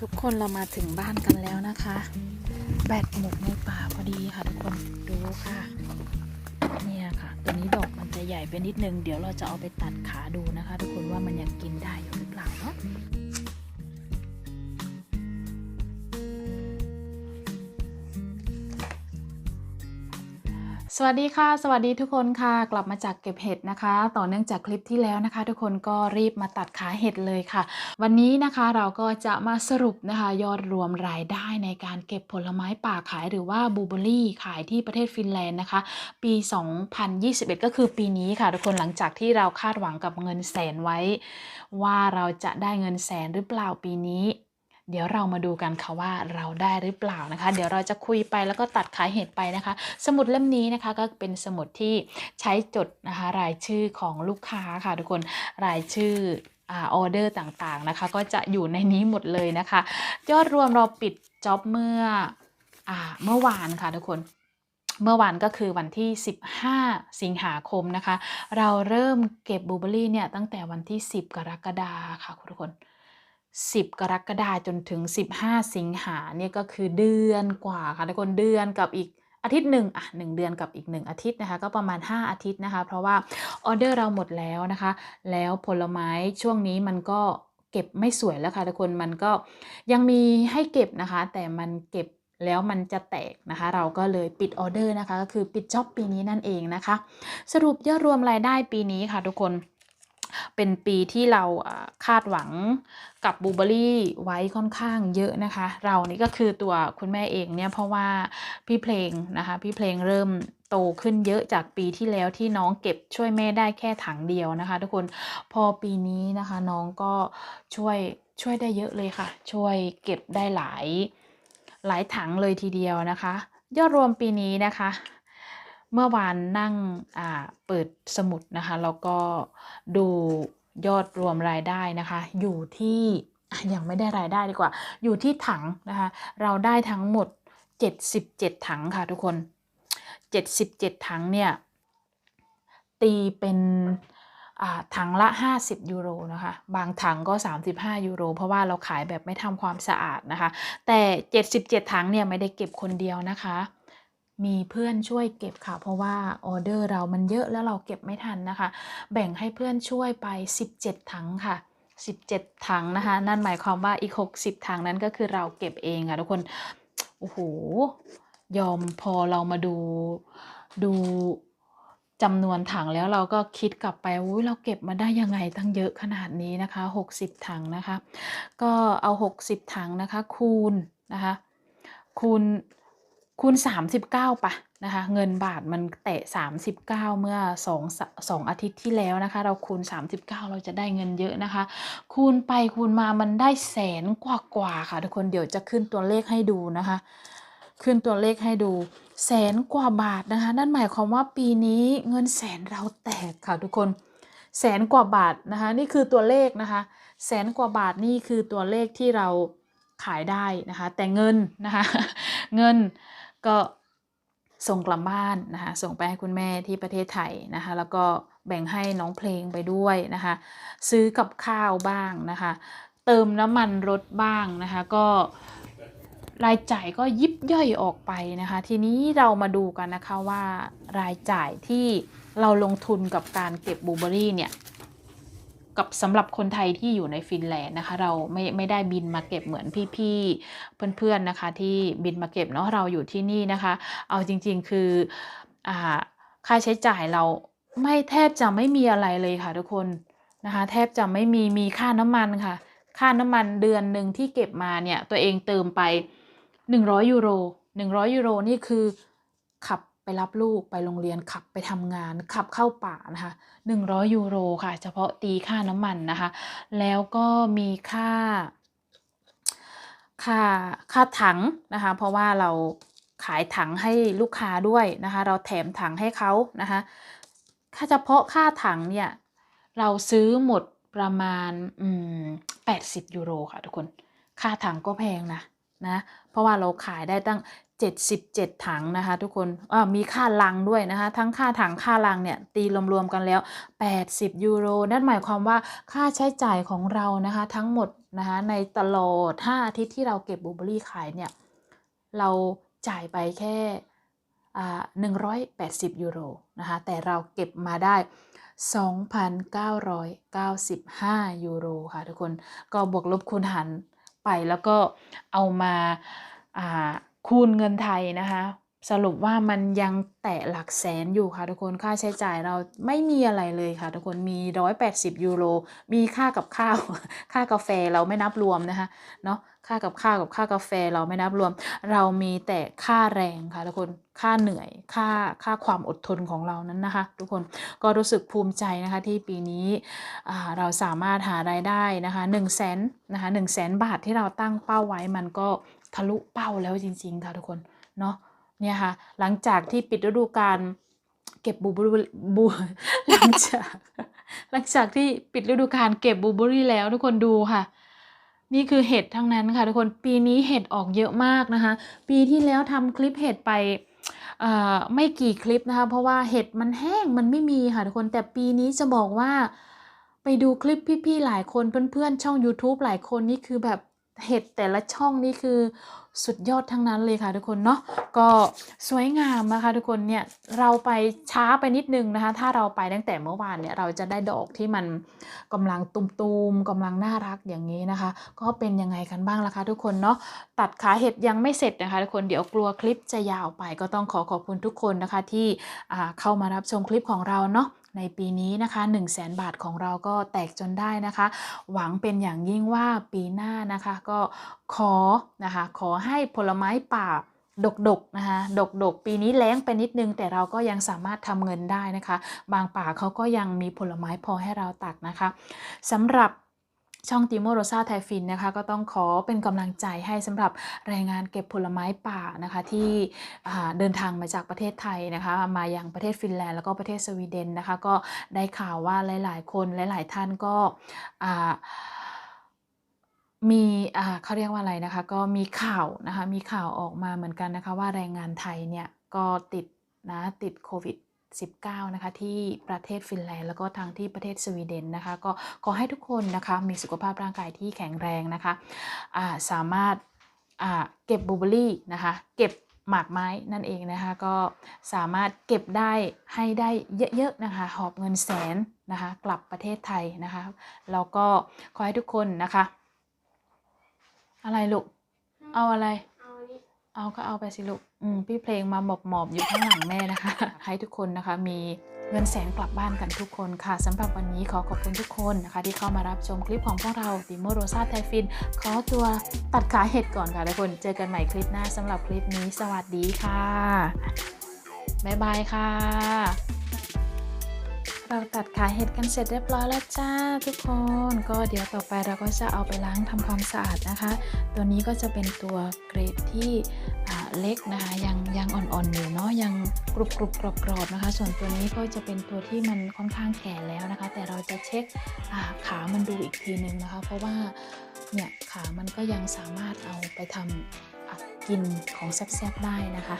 ทุกคนเรามาถึงบ้านกันแล้วนะคะ แบตหมดในป่าพอดีค่ะทุกคนดูค่ะ เนี่ยค่ะตัวนี้ดอกมันจะใหญ่ไปนิดนึง เดี๋ยวเราจะเอาไปตัดขาดูนะคะ ทุกคนว่ามันยังกินได้อยู่หรือเปล่าเนาะ สวัสดีค่ะ สวัสดีทุกคนค่ะ กลับมาจากเก็บเห็ดนะคะ ต่อเนื่องจากคลิปที่แล้วนะคะ ทุกคนก็รีบมาตัดขาเห็ดเลยค่ะ วันนี้นะคะเราก็จะมาสรุปนะคะ ยอดรวมรายได้ในการเก็บผลไม้ป่าขายหรือว่าบูเบอรี่ขายที่ประเทศฟินแลนด์นะคะ ปี 2021 ก็คือปีนี้ค่ะ ทุกคนหลังจากที่เราคาดหวังกับเงินแสนไว้ ว่าเราจะได้เงินแสนหรือเปล่าปีนี้ เดี๋ยวเรามาดูกันค่ะว่าเราได้หรือเปล่านะคะ เดี๋ยวเราจะคุยไปแล้วก็ตัดขายเห็ดไปนะคะ สมุดเล่มนี้นะคะก็เป็นสมุดที่ใช้จดนะคะรายชื่อของลูกค้าค่ะทุกคนรายชื่อออเดอร์ต่างๆนะคะ ก็จะอยู่ในนี้หมดเลยนะคะ ยอดรวมเราปิดจ็อบเมื่ออเมื่อวานค่ะทุกคนเมื่อวานก็คือวันที่ 15 สิงหาคมนะคะ เราเริ่มเก็บบูเบอรี่เนี่ยตั้งแต่วันที่ 10 กรกฎาคมค่ะทุกคน 10 กรกฎาคมจนถึง 15 สิงหาเนี่ยก็คือเดือนกว่าค่ะทุกคนเดือนกับอีกอาทิตย์หนึ่งอะหนึ่งเดือนกับอีกหนึ่งอาทิตย์นะคะ ก็ประมาณ 5 อาทิตย์นะคะ เพราะว่าออเดอร์เราหมดแล้วนะคะ แล้วผลไม้ช่วงนี้มันก็เก็บไม่สวยแล้วค่ะทุกคนมันก็ยังมีให้เก็บนะคะ แต่มันเก็บแล้วมันจะแตกนะคะ เราก็เลยปิดออเดอร์นะคะ ก็คือปิดจ็อบปีนี้นั่นเองนะคะ สรุปยอดรวมรายได้ปีนี้ค่ะทุกคน เป็นปีที่เราคาดหวังกับบูเบอรี่ไว้ค่อนข้างเยอะนะคะ เรานี่ก็คือตัวคุณแม่เองเนี่ยเพราะว่าพี่เพลงนะคะพี่เพลงเริ่มโตขึ้นเยอะจากปีที่แล้วที่น้องเก็บช่วยแม่ได้แค่ถังเดียวนะคะ ทุกคนพอปีนี้นะคะน้องก็ช่วยช่วยได้เยอะเลยค่ะ ช่วยเก็บได้หลายหลายถังเลยทีเดียวนะคะ ยอดรวมปีนี้นะคะ เมื่อวานนั่งเปิดสมุดนะคะ แล้วก็ดูยอดรวมรายได้นะคะ อยู่ที่ยังไม่ได้รายได้ดีกว่า อยู่ที่ถังนะคะ เราได้ทั้งหมด 77 ถังค่ะทุกคน 77 ถังเนี่ย ตีเป็นถังละ 50 ยูโรนะคะ บางถังก็ 35 ยูโร เพราะว่าเราขายแบบไม่ทำความสะอาดนะคะ แต่ 77 ถังเนี่ยไม่ได้เก็บคนเดียวนะคะ มีเพื่อนช่วยเก็บค่ะ เพราะว่าออเดอร์เรามันเยอะแล้วเราเก็บไม่ทันนะคะ แบ่งให้เพื่อนช่วยไป 17 ถังค่ะ 17 ถังนะคะ นั่นหมายความว่าอีก 60 ถังนั้นก็คือเราเก็บเองค่ะทุกคน โอ้โห ยอมพอเรามาดูดูจำนวนถังแล้วเราก็คิดกลับไปอุ้ยเราเก็บมาได้ยังไงตั้งเยอะขนาดนี้นะคะ 60 ถังนะคะ ก็เอา 60 ถังนะคะ คูณนะคะ คูณ คูณ 39ปะนะคะเงินบาทมันแตะ 39 เมื่อ2สสองอาทิตย์ที่แล้วนะคะ เราคูณ 39 เราจะได้เงินเยอะนะคะ คูณไปคูณมามันได้แสนกว่ากว่าค่ะทุกคนเดี๋ยวจะขึ้นตัวเลขให้ดูนะคะ ขึ้นตัวเลขให้ดูแสนกว่าบาทนะคะ นั่นหมายความว่าปีนี้เงินแสนเราแตกค่ะทุกคนแสนกว่าบาทนะคะ นี่คือตัวเลขนะคะ แสนกว่าบาทนี่คือตัวเลขที่เราขายได้นะคะ แต่เงินนะคะ เงิน ก็ส่งกลับบ้านนะคะส่งไปให้คุณแม่ที่ประเทศไทยนะคะแล้วก็แบ่งให้น้องเพลงไปด้วยนะคะซื้อกับข้าวบ้างนะคะเติมน้ำมันรถบ้างนะคะก็รายจ่ายก็ยิบย่อยออกไปนะคะ ทีนี้เรามาดูกันนะคะว่ารายจ่ายที่เราลงทุนกับการเก็บบลูเบอรี่เนี่ย กับสำหรับคนไทยที่อยู่ในฟินแลนด์นะคะ เราไม่ไม่ได้บินมาเก็บเหมือนพี่ๆเพื่อนๆนะคะ ที่บินมาเก็บเนาะเราอยู่ที่นี่นะคะ เอาจริง ๆ คืออ่าค่าใช้จ่ายเราไม่แทบจะไม่มีอะไรเลยค่ะ ทุกคนนะคะ แทบจะไม่มีมีค่าน้ำมันค่ะ ค่าน้ำมันเดือนหนึ่งที่เก็บมาเนี่ย ตัวเองเติมไป 100 ยูโร 100 ยูโรนี่คือขับ ไปรับลูกไปโรงเรียนขับไปทำงานขับเข้าป่านะคะ100 ยูโรค่ะ เฉพาะตีค่าน้ำมันนะคะ แล้วก็มีค่า ค่าค่าถังนะคะ เพราะว่าเราขายถังให้ลูกค้าด้วยนะคะ เราแถมถังให้เขานะคะค่าเฉพาะค่าถังเนี่ย เราซื้อหมดประมาณอืม80ยูโรค่ะทุกคน ค่าถังก็แพงนะนะ เพราะว่าเราขายได้ตั้ง 77 ถังนะคะทุกคนมีค่าลังด้วยนะคะ ทั้งค่าถังค่าลังเนี่ยตีรวมๆกันแล้ว 80 ยูโร นั่นหมายความว่าค่าใช้จ่ายของเรานะคะ ทั้งหมดนะคะในตลอด 5 อาทิตย์ที่เราเก็บบลูเบอรี่ขายเนี่ยเราจ่ายไปแค่อ่า180ยูโรนะคะ แต่เราเก็บมาได้ 2,995 ยูโรค่ะทุกคน ก็บวกลบคูณหารไปแล้วก็เอามาอา คูณเงินไทยนะคะสรุปว่ามันยังแตะหลักแสนอยู่ค่ะทุกคนค่าใช้จ่ายเราไม่มีอะไรเลยค่ะทุกคนมี 180 ยูโร มีค่ากับข้าว ค่ากาแฟเราไม่นับรวมนะคะเนาะค่ากับข้าวกับค่ากาแฟเราไม่นับรวม เรามีแต่ค่าแรงค่ะทุกคนค่าเหนื่อยค่าค่าความอดทนของเรานั้นนะคะ ทุกคนก็รู้สึกภูมิใจนะคะที่ปีนี้เราสามารถหารายได้นะคะ1 0 0 0 0แสนนะคะ1 0 0 0 0แสนบาทที่เราตั้งเป้าไว้มันก็ ทะลุเป้าแล้วจริง ๆ ค่ะทุกคนเนาะเนี่ยค่ะ หลังจากที่ปิดฤดูกาลเก็บบูเบอรี่บูหลังจากหลังจากที่ปิดฤดูกาลเก็บบูเบอรี่แล้วทุกคนดูค่ะ นี่คือเห็ดทั้งนั้นค่ะทุกคนปีนี้เห็ดออกเยอะมากนะคะ ปีที่แล้วทำคลิปเห็ดไปไม่กี่คลิปนะคะ เพราะว่าเห็ดมันแห้งมันไม่มีค่ะทุกคนแต่ปีนี้จะบอกว่า ไปดูคลิปพี่ๆหลายคนเพื่อนๆช่อง YouTube หลายคนนี่คือแบบ เห็ดแต่ละช่องนี่คือสุดยอดทั้งนั้นเลยค่ะทุกคนเนาะก็สวยงามนะคะทุกคนเนี่ยเราไปช้าไปนิดนึงนะคะ ถ้าเราไปตั้งแต่เมื่อวานเนี่ยเราจะได้ดอกที่มันกำลังตุมๆกำลังน่ารักอย่างนี้นะคะ ก็เป็นยังไงกันบ้างล่ะคะ ทุกคนเนาะตัดขาเห็ดยังไม่เสร็จนะคะ ทุกคนเดี๋ยวกลัวคลิปจะยาวไปก็ต้องขอขอบคุณทุกคนนะคะที่เข้ามารับชมคลิปของเราเนาะ ในปีนี้นะคะ1 0 0 0 0แบาทของเราก็แตกจนได้นะคะ หวังเป็นอย่างยิ่งว่าปีหน้านะคะก็ขอนะคะขอให้ผลไม้ป่าดกๆนะคะดกๆปีนี้แล้งไปนิดนึง แต่เราก็ยังสามารถทำเงินได้นะคะ บางป่าเขาก็ยังมีผลไม้พอให้เราตักนะคะสำหรับ ช่องติโมโรซาไทฟินนะคะก็ต้องขอเป็นกำลังใจให้สำหรับแรงงานเก็บผลไม้ป่านะคะที่เดินทางมาจากประเทศไทยนะคะมายังประเทศฟินแลนด์แล้วก็ประเทศสวีเดนนะคะก็ได้ข่าวว่าหลาย ๆ คนหลาย ๆ ท่านก็มีเขาเรียกว่าอะไรนะคะก็มีข่าวนะคะมีข่าวออกมาเหมือนกันนะคะว่าแรงงานไทยเนี่ยก็ติดนะติดโควิด 19 นะคะ ที่ประเทศฟินแลนด์แล้วก็ทางที่ประเทศสวีเดนนะคะ ก็ขอให้ทุกคนนะคะมีสุขภาพร่างกายที่แข็งแรงนะคะาสามารถเก็บบูเบอรี่นะคะ เก็บหมากไม้นั่นเองนะคะ ก็สามารถเก็บได้ให้ได้เยอะๆนะคะ หอบเงินแสนนะคะ กลับประเทศไทยนะคะแล้วก็ขอให้ทุกคนนะคะ อะไรลูก เอาอะไร เอาอันนี้เอาก็เอาไปสิลูกอืมพี่เพลงมาหมอบหมอบๆอยู่ข้างหลังแม่นะคะ ให้ทุกคนนะคะมีเงินแสนกลับบ้านกันทุกคนค่ะสำหรับวันนี้ขอขอบคุณทุกคนนะคะ ที่เข้ามารับชมคลิปของพวกเราดิโมโรซาไทฟิน ขอตัวตัดขาเห็ดก่อนค่ะทุกคนเจอกันใหม่คลิปหน้าสำหรับคลิปนี้ สวัสดีค่ะ บ๊ายบายค่ะ เราตัดขาเห็ดกันเสร็จเรียบร้อยแล้วจ้าทุกคนก็เดี๋ยวต่อไปเราก็จะเอาไปล้างทำความสะอาดนะคะ ตัวนี้ก็จะเป็นตัวเกรดที่เล็กนะคะยังยังอ่อนๆอยู่เนาะยังกรุบกรุบกรอบกรอบๆนะคะ ส่วนตัวนี้ก็จะเป็นตัวที่มันค่อนข้างแก่แล้วนะคะ แต่เราจะเช็คขามันดูอีกทีนึงนะคะ เพราะว่าเนี่ยขามันก็ยังสามารถเอาไปทำกินของแซ่บๆได้นะคะ